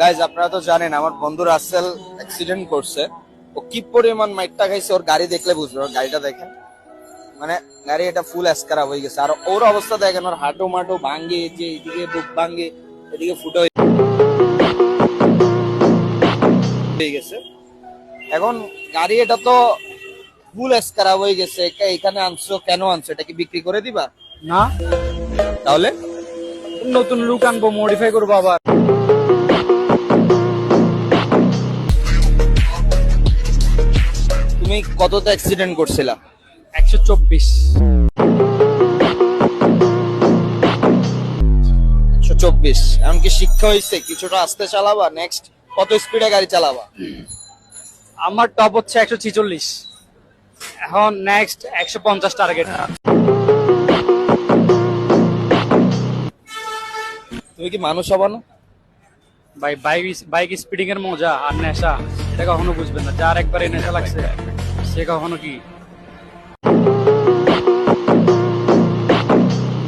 Guys আপনারা তো জানেন আমার বন্ধু রাসেল অ্যাক্সিডেন্ট করছে। ও কি পরিমাণ মাইটটা খাইছে ওর গাড়ি দেখলে বুঝবে ওর গাড়িটা দেখেন। মানে গাড়ি এটা ফুল এসকারা হয়ে গেছে। আর ওর অবস্থা দেখেন ওর হাঁটু মাটু ভাঙ্গে যে এদিকে বুক ভাঙ্গে এদিকে ফুটো হয়ে হয়ে গেছে। এখন গাড়ি এটা তো ফুল এসকারা হয়ে গেছে। এখানে আনছো কেন আনছো? এটা কি বিক্রি করে দিবা? না। তাহলে? নতুন লুক আনব মডিফাই করব আবার। তুমি কততে অ্যাক্সিডেন্ট করছিলা? একশো চব্বিশ। একশো চব্বিশ। এমনকি শিক্ষা হয়েছে কিছুটা আস্তে চালাবা নেক্সট কত স্পিডে গাড়ি চালাবা? আমার টপ হচ্ছে একশো ছিচল্লিশ। এখন নেক্সট একশো পঞ্চাশ টার্গেট তুমি কি মানুষ হবা না? ভাই বাইক বাইক স্পিডিং এর মজা আর নেশা এটা কখনো বুঝবেন না। যার একবার এই নেশা লাগছে। সে কখনো কি?